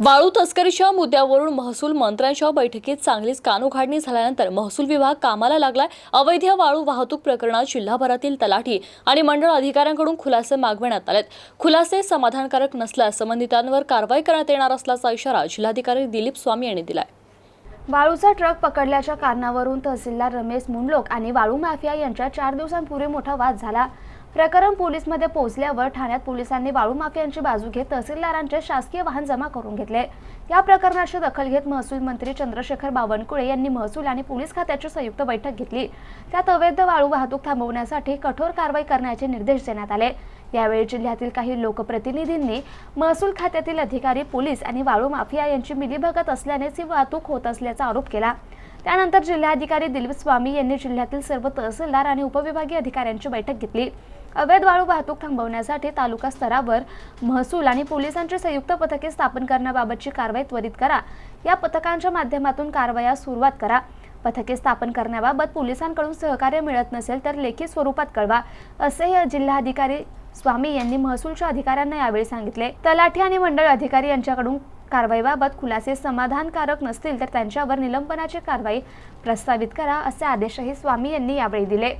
वाळू तस्करीच्या मुद्द्यावरून महसूल मंत्र्यांच्या बैठकीत चांगलीच कानोघाडणी झाल्यानंतर महसूल विभाग कामाला लागलाय. अवैध वाळू वाहतूक प्रकरणात जिल्हाभरातील तलाठी आणि मंडळ अधिकाऱ्यांकडून खुलासे मागविण्यात आलेत. खुलासे समाधानकारक नसल्यास संबंधितांवर कारवाई करण्यात येणार असल्याचा इशारा जिल्हाधिकारी दिलीप स्वामी यांनी दिलाय. वाळूचा ट्रक पकडल्याच्या कारणावरून तहसीलदार रमेश मुंडलोक आणि वाळू माफिया यांच्या चार दिवसांपूर्वी मोठा वाद झाला. प्रकरण पोलीसमध्ये पोहोचल्यावर ठाण्यात पोलिसांनी वाळू माफियांची बाजू घेत तहसीलदारांचे शासकीय वाहन जमा करून घेतले. या प्रकरणाची दखल घेत महसूल मंत्री चंद्रशेखर बावनकुळे यांनी महसूल आणि पोलीस खात्याची संयुक्त बैठक घेतली. त्यात अवैध वाळू वाहतूक थांबवण्यासाठी कठोर कारवाई करण्याचे निर्देश देण्यात आले. यावेळी जिल्ह्यातील काही लोकप्रतिनिधींनी महसूल खात्यातील अधिकारी पोलीस आणि वाळू माफिया यांची मिलीभगत असल्यानेच ही वाहतूक होत असल्याचा आरोप केला. त्यानंतर जिल्हाधिकारी दिलीप स्वामी यांनी जिल्ह्यातील सर्व तहसीलदार आणि उपविभागीय अधिकाऱ्यांची बैठक घेतली. अवैध वाळू वाहतूक थांबवण्यासाठी तालुका स्तरावर महसूल आणि पोलिसांची संयुक्त पथके स्थापन करण्याबाबतची कारवाई त्वरित करा. या पथकांच्या माध्यमातून कारवाया सुरुवात करा. पथके स्थापन करण्याबाबत पोलिसांकडून सहकार्य मिळत नसेल तर लेखी स्वरूपात कळवा असेही जिल्हाधिकारी स्वामी यांनी महसूलच्या अधिकाऱ्यांना यावेळी सांगितले. तलाठी आणि मंडळ अधिकारी यांच्याकडून कारवाईबाबत खुलासे समाधानकारक नसतील तर त्यांच्यावर निलंबनाची कारवाई प्रस्तावित करा असे आदेशही स्वामी यांनी यावेळी दिले.